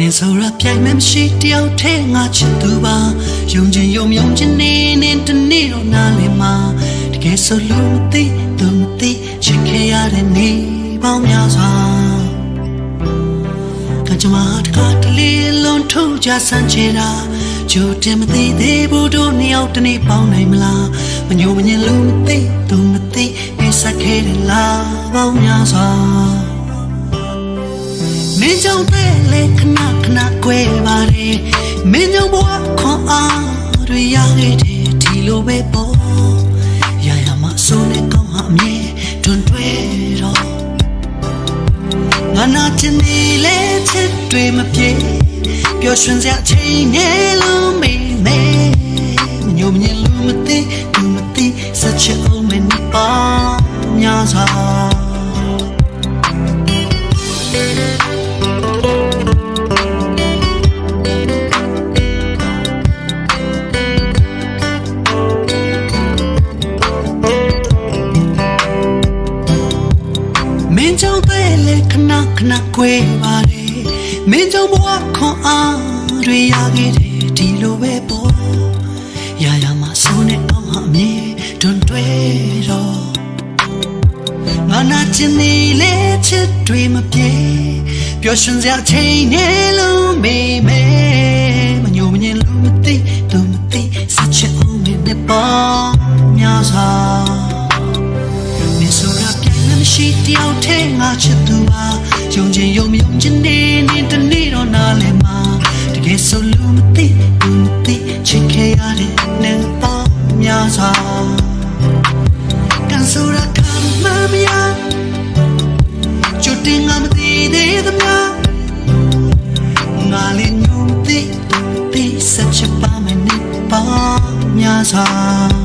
နေဆိုရပြိုင်မမရှိတယောက်ထဲငါချစ်သူပါယုံချင်ယုံယုံချင်နေနေတနေ့တော့နားလည်မှာတကယ်ဆိုလူမသိသူမသိချစ်ခဲ့ရတဲ့နေပေါင်းများစွာကကြမ္မာတကားတလေးလုံးထုံကြဆန်းချေတာကြိုတင်မသိသေးဘူးတို့နှစ်ယောက်တနေ့ပေါင်းနိုင်မလားမညိုမညင်လူမသိသူမသိနေဆက်ခဲ့တဲ့လားပေါင်းများစွာမ င်းကြောင့်ပဲလေခဏခဏကွဲပါတယ်မင်းကြောင့်ဘဝခွန်အားတွေရခဲ့တယ်ဒီလိုပဲပေါ့ရရမဆိုးနဲ့ကောင်းဟာအမြဲတွန်တွဲတော့ငါနာချင်နေလေချစ်တွေမပြေပျော်ရွှင်စရာအချိန်နဲ့လုံးမေးမေးမညိုမညင်လူမသိသူမသိစချစ်အောင်မနေပါများစွာ ခဏခဏကွဲပါတယ်မင်းကြောင့်ဘဝခွန်အားတွေရခဲ့တယ်ဒီလိုပဲပေါ့ရရမှာဆုံးနဲ့ကောင်းဟာအမြဲတွန်တွဲတော့ငါနာချင်နေလေချစ်တွေမပြေပျော်ရွှင်စရာအချိန်နဲ့လုံးမေးမေးမညိုမညင်လူမသိသူမသိစချစ်အောင်နဲ့ပေါ့များစွာမင်းဆိုရပြိုင်မမရှိတယောက်ထဲငါချစ်သူပါ ယုံချင်ယုံမယုံချင်နေနေတနေ့တော့နားလဲမှာတကယ်ဆိုလူမသိလူမသိချစ်ခဲ့ရတဲ့နေပေါ့များစွာကန်ဆိုရကမမယာချူတင်ငါမသိသေးသမျှငါလည်းညုံသိသိစချပါမယ်နေပေါ့များစွာ